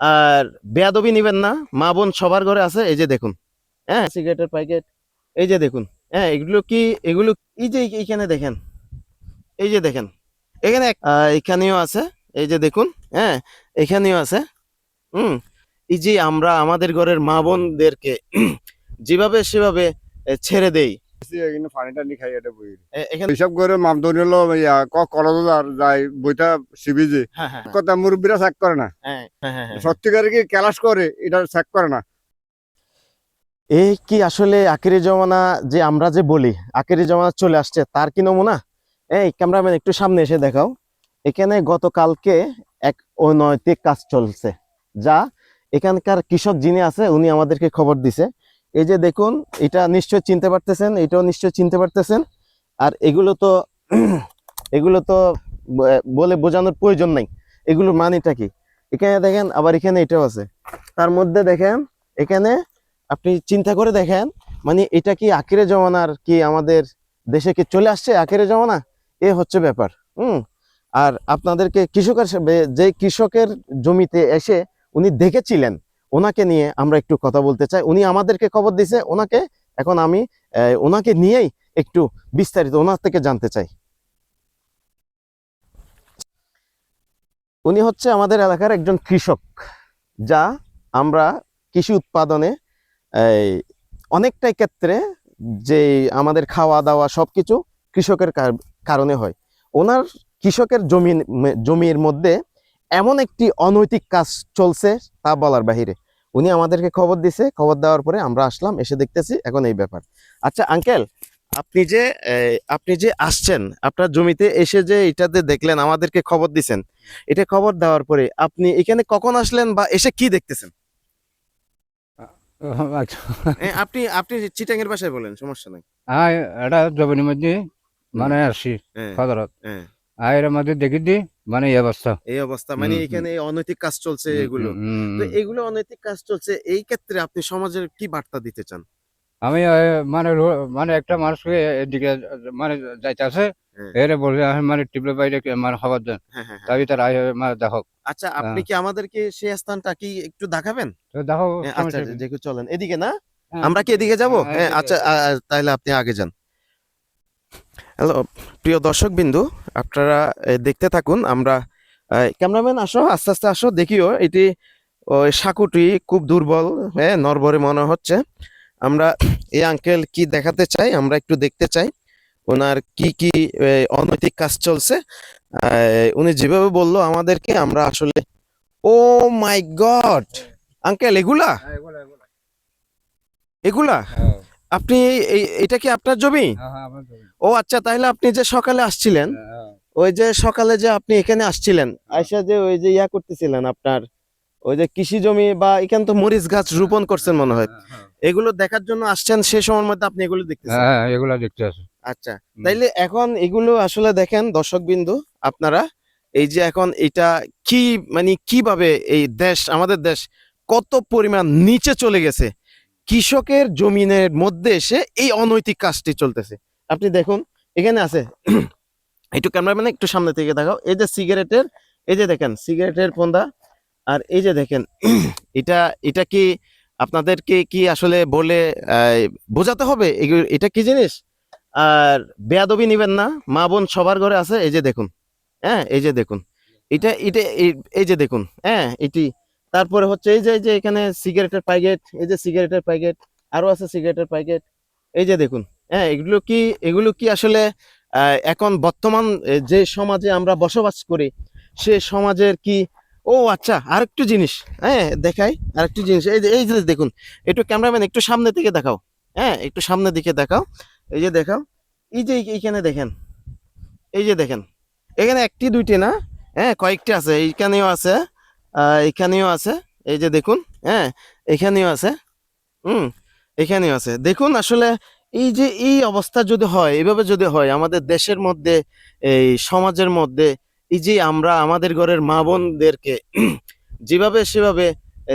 আর বেয়াদবি নিবেন না মা বোন সবার ঘরে আছে এই যে দেখুন হ্যাঁ? সিগারেটের প্যাকেট। এই যে দেখুন হ্যাঁ এগুলো কি এগুলো এই যে এইখানে দেখেন এই যে দেখেন এখানে এখানেও আছে এই যে দেখুন হ্যাঁ এখানেও আছে হুম? এই যে আমরা আমাদের ঘরের মা বোনদেরকে যেভাবে সেভাবে ছেড়ে দেই কিন্তু পানি টানি খাই এটা বই এ- এখানে হিসাব করে মামদনি হলো যায় বইটা সিবিজি কথা মুরব্বীরা চেক করে না। সত্যিকারে কি ক্লাস করে এটা চেক করে না? এই কি আসলে আখেরি জমানা যে আমরা যে বলি আখেরি জমানা চলে আসছে তার কি নমুনা? এই ক্যামেরাম্যান একটু সামনে এসে দেখাও। এখানে গতকালকে এক অনৈতিক কাজ চলছে যা এখানকার কৃষক যিনি আছে উনি আমাদেরকে খবর দিছে। এই যে দেখুন, এটা নিশ্চয় চিনতে পারতেছেন, এটাও নিশ্চয় চিনতে পারতেছেন। আর এগুলো তো এগুলো তো বলে বোঝানোর প্রয়োজন নাই। এগুলো মানেটা কি? এখানে দেখেন, আবার এখানে এটাও আছে। তার মধ্যে দেখেন, এখানে আপনি চিন্তা করে দেখেন মানে এটা কি আখেরে জমানার কি আমাদের দেশে কি চলে আসছে আখেরে জমানা? এ হচ্ছে ব্যাপার, হুম। আর আপনাদেরকে কৃষকের যে কৃষকের জমিতে এসে উনি দেখেছিলেন ওনাকে নিয়ে আমরা একটু কথা বলতে চাই। উনি আমাদেরকে খবর দিছে, ওনাকে এখন আমি ওনাকে নিয়েই একটু বিস্তারিত ওনার থেকে জানতে চাই। উনি হচ্ছে আমাদের এলাকার একজন কৃষক, যা আমরা কৃষি উৎপাদনে অনেকটাই ক্ষেত্রে যে আমাদের খাওয়া দাওয়া সবকিছু কৃষকের কার- কারণে হয়। ওনার কৃষকের জমি জমির মধ্যে এমন একটি অনৈতিক কাজ চলছে তা বলার বাহিরে। উনি আমাদেরকে খবর দিছে। খবর দেওয়ার পরে আমরা আসলাম এসে দেখতেছি এখন এই ব্যাপার। আচ্ছা আঙ্কেল আপনি যে আপনি যে আসছেন আপনার জমিতে এসে যে এটাতে দেখলেন আমাদেরকে খবর দিছেন এটা খবর দেওয়ার পরে আপনি এখানে কখন আসলেন বা এসে কি দেখতেছেন? আচ্ছা। আপনি আপনি চিটাং এর ভাষায় বলেন সমস্যা নাই। আয় এটা মধ্যে মানে আসছি হ্যাঁ, আয়ের মধ্যে দেখি দি মানে এই অবস্থা। এই অবস্থা মানে। এখানে অনৈতিক কাজ চলছে এগুলো। তো এগুলো অনৈতিক কাজ চলছে এই ক্ষেত্রে আপনি সমাজের কি বার্তা দিতে চান? আমি মানে মানে একটা মানুষকে এদিকে মানে যাইতে আছে হ্যাঁ। এর বলে মানে টিপলে বাইরে মানে খবর দেন হ্যাঁ হ্যাঁ। তাই তার আয় মানে দেখো। আচ্ছা আপনি কি আমাদেরকে সেই স্থানটা কি একটু দেখাবেন? দেখো আচ্ছা দেখো চলেন। এদিকে না? আমরা কি এদিকে যাব? হ্যাঁ, আচ্ছা তাহলে আপনি আগে যান। হ্যালো প্রিয় দর্শক বিন্দু আপনারা দেখতে থাকুন আমরা ক্যামেরাম্যান আসো আস্তে আস্তে আসো দেখিও এটি ওই সাঁকুটি খুব দুর্বল হ্যাঁ নরবরে মনে হচ্ছে। আমরা এই আঙ্কেল কি দেখাতে চাই আমরা একটু দেখতে চাই ওনার কি কি অনৈতিক কাজ চলছে। উনি যেভাবে বলল আমাদেরকে আমরা আসলে ও মাই গড! আঙ্কেল এগুলা? হ্যাঁ, এগুলা, হ্যাঁ, আপনি এটা কি আপনার জমি? হ্যাঁ, হ্যাঁ, জমি। ও আচ্ছা তাহলে আপনি যে সকালে আসছিলেন হ্যাঁ, ওই যে সকালে যে আপনি এখানে আসছিলেন আইসা যে ওই যে ইয়া করতেছিলেন আপনার ওই যে কৃষি জমি বা এখানে তো মরিচ গাছ রোপণ করছেন মনে হয়। এগুলো দেখার জন্য আসছেন সে সময়ের মধ্যে আপনি এগুলো দেখতেছেন? হ্যাঁ, এগুলা দেখতে আছে আচ্ছা তাইলে এখন এগুলো আসলে দেখেন দর্শক বিন্দু আপনারা এই যে এখন এটা কি মানে কীভাবে এই দেশ আমাদের দেশ কত পরিমাণ নিচে চলে গেছে? কৃষকের জমিনের মধ্যে এসে এই অনৈতিক কাজটি চলতেছে। আপনি দেখুন, এখানে আছে, একটু ক্যামেরাম্যান একটু সামনে থেকে দেখাও। এই যে সিগারেটের, এই যে দেখেন, সিগারেটের পন্দা আর এই যে দেখেন, এটা এটা কি আপনাদেরকে কি আসলে বলে বোঝাতে হবে? এটা কি জিনিস? আর বেয়াদবি নিবেন না, মা বোন সবার ঘরে আছে, এই যে দেখুন হ্যাঁ এই যে দেখুন, এটা এটা, এই যে দেখুন হ্যাঁ এটি তারপরে হচ্ছে এই যে এই যে এখানে সিগারেটের প্যাকেট, এই যে সিগারেটের প্যাকেট, আরও আছে সিগারেটের প্যাকেট। এই যে দেখুন হ্যাঁ এগুলো কি এগুলো কি আসলে এখন বর্তমান যে সমাজে আমরা বসবাস করি, সে সমাজের কি, ও আচ্ছা আরেকটু জিনিস হ্যাঁ দেখাই, আরেকটু জিনিস, এই যে এই যে দেখুন, একটু ক্যামেরাম্যান, একটু সামনে থেকে দেখাও হ্যাঁ একটু সামনে দিকে দেখাও, এই যে দেখাও, এই যে এইখানে দেখেন, এই যে দেখেন, এখানে একটি, দুইটি না হ্যাঁ কয়েকটি আছে, এইখানেও আছে এখানেও আছে। এই যে দেখুন হ্যাঁ এখানেও আছে। হুম, এখানেও আছে। দেখুন আসলে এই যে এই অবস্থা যদি হয়, এভাবে যদি হয়, আমাদের দেশের মধ্যে, এই সমাজের মধ্যে, এই যে আমরা আমাদের ঘরের মা বোনদেরকে যেভাবে সেভাবে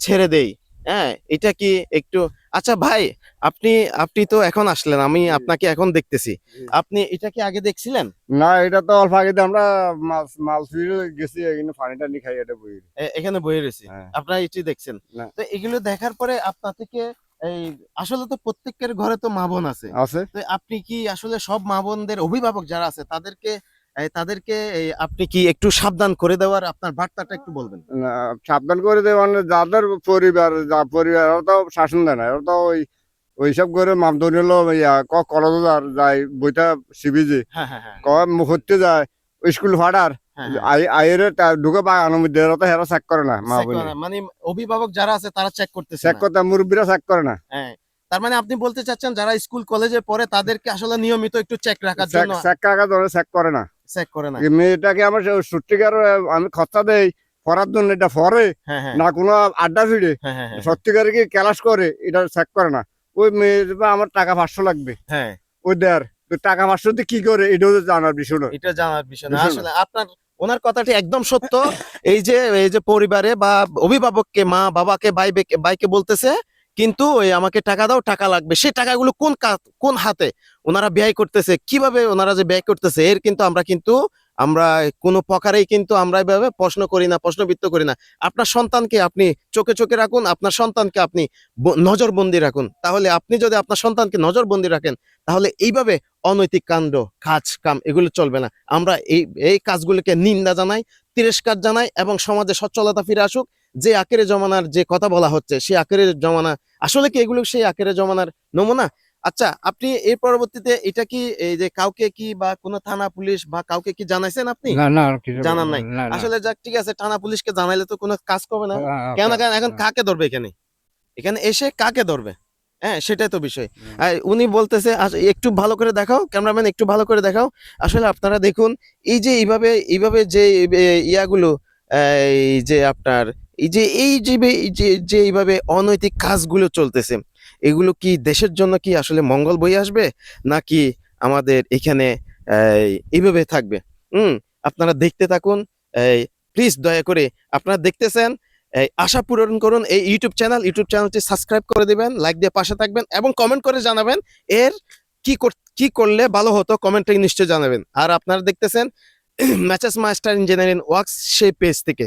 ছেড়ে দেই হ্যাঁ এটা কি একটু আচ্ছা ভাই আপনি আপনি তো এখন আসলেন আমি আপনাকে এখন দেখতেছি। আপনি এটা কি আগে দেখছিলেন? না এটা তো অল্প আগে আমরা মাছ ফিরে গেছি কিন্তু পানিটা নি খাই এটা বই এখানে বয়ে রয়েছে? হ্যাঁ। আপনারা এটি দেখছেন? তো এগুলো দেখার পরে আপনার থেকে এই আসলে তো প্রত্যেকের ঘরে তো মা বোন আছে। আছে। তো আপনি কি আসলে সব মা বোনদের অভিভাবক যারা আছে তাদেরকে তাদেরকে আপনি কি একটু সাবধান করে দেওয়ার আপনার বার্তাটা একটু বলবেন? সাবধান করে দেয় মানে যাদের পরিবার যা পরিবার ওরা তো শাসন দেয় না ওরা তো ওই ওইসব করে মামদনি হলো ইয়া ক কলেজার যায় বইটা সিবিজি হ্যাঁ হ্যাঁ হ্যাঁ। ক মুহূর্তে যায় স্কুল আইরে ঢুকে তো হেরা চেক করে না মা মানে অভিভাবক যারা আছে তারা চেক করতেছে চেক করতে মুরব্বীরা চেক করে না। হ্যাঁ তার মানে আপনি বলতে চাচ্ছেন যারা স্কুল কলেজে পড়ে তাদেরকে আসলে নিয়মিত একটু চেক রাখার জন্য চেক কাকা ধরে চেক করে না। চেক করে না। মেয়েটাকে আমার সত্যিকার আমি খরচা দেই পড়ার জন্য এটা পরে না কোনো আড্ডা ফিরে সত্যিকারে কি ক্লাস করে এটা চেক করে না। ওই মেয়ের বা আমার টাকা পাঁচশো লাগবে। হ্যাঁ। ওই দেয়ার তো টাকা পাঁচশো কি করে? এটাও জানার বিষয় না এটা জানার বিষয় না। আসলে আপনার ওনার কথাটি একদম সত্য। এই যে এই যে পরিবারে বা অভিভাবককে মা বাবাকে ভাই ভাইকে বলতেছে কিন্তু ওই আমাকে টাকা দাও, টাকা লাগবে। সেই টাকাগুলো কোন কোন হাতে? ওনারা ব্যয় করতেছে। কীভাবে ওনারা যে ব্যয় করতেছে, এর কিন্তু আমরা কিন্তু, আমরা কোনো প্রকারেই কিন্তু আমরা এভাবে প্রশ্ন করি না প্রশ্নবিত্ত করি না। আপনার সন্তানকে আপনি চোখে চোখে রাখুন, আপনার সন্তানকে আপনি নজরবন্দি রাখুন। তাহলে আপনি যদি আপনার সন্তানকে নজরবন্দি রাখেন, তাহলে এইভাবে অনৈতিক কাণ্ড, কাজ, কাম, এগুলো চলবে না। আমরা এই এই কাজগুলোকে নিন্দা জানাই, তিরস্কার জানাই এবং সমাজে সচ্ছলতা ফিরে আসুক। যে আকেরে জমানার যে কথা বলা হচ্ছে সেই আকেরে জমানা আসলে কি এগুলো সেই আকেরে জমানার নমুনা? আচ্ছা আপনি এর পরবর্তীতে এটা কি এই যে কাউকে কি বা কোনো থানা পুলিশ বা কাউকে কি জানাইছেন আপনি? না না জানার নাই। না, না। আসলে যাক ঠিক আছে থানা পুলিশকে জানাইলে তো কোনো কাজ করবে না। হ্যাঁ, কেন কেন এখন হ্যাঁ। কাকে ধরবে এখানে? এখানে এসে কাকে ধরবে? হ্যাঁ সেটাই তো বিষয়। উনি বলতেছে একটু ভালো করে দেখাও ক্যামেরাম্যান একটু ভালো করে দেখাও। আসলে আপনারা দেখুন এই যে এইভাবে এইভাবে যে ইয়াগুলো এই যে আপনার এই যে এই যে যে এইভাবে অনৈতিক কাজগুলো চলতেছে, এগুলো কি দেশের জন্য কি আসলে মঙ্গল বই আসবে? নাকি আমাদের এখানে এইভাবে থাকবে? হুম, আপনারা দেখতে থাকুন, এই প্লিজ দয়া করে আপনারা দেখতেছেন, এই, আশা পূরণ করুন, এই ইউটিউব চ্যানেল ইউটিউব চ্যানেলটি সাবস্ক্রাইব করে দিবেন লাইক দিয়ে পাশে থাকবেন এবং কমেন্ট করে জানাবেন, এর কি কি করলে ভালো হতো কমেন্টে নিশ্চয়ই জানাবেন। আর আপনারা দেখতেছেন ম্যাচেস মাস্টার ইঞ্জিনিয়ারিং ওয়ার্কস সেই পেজ থেকে।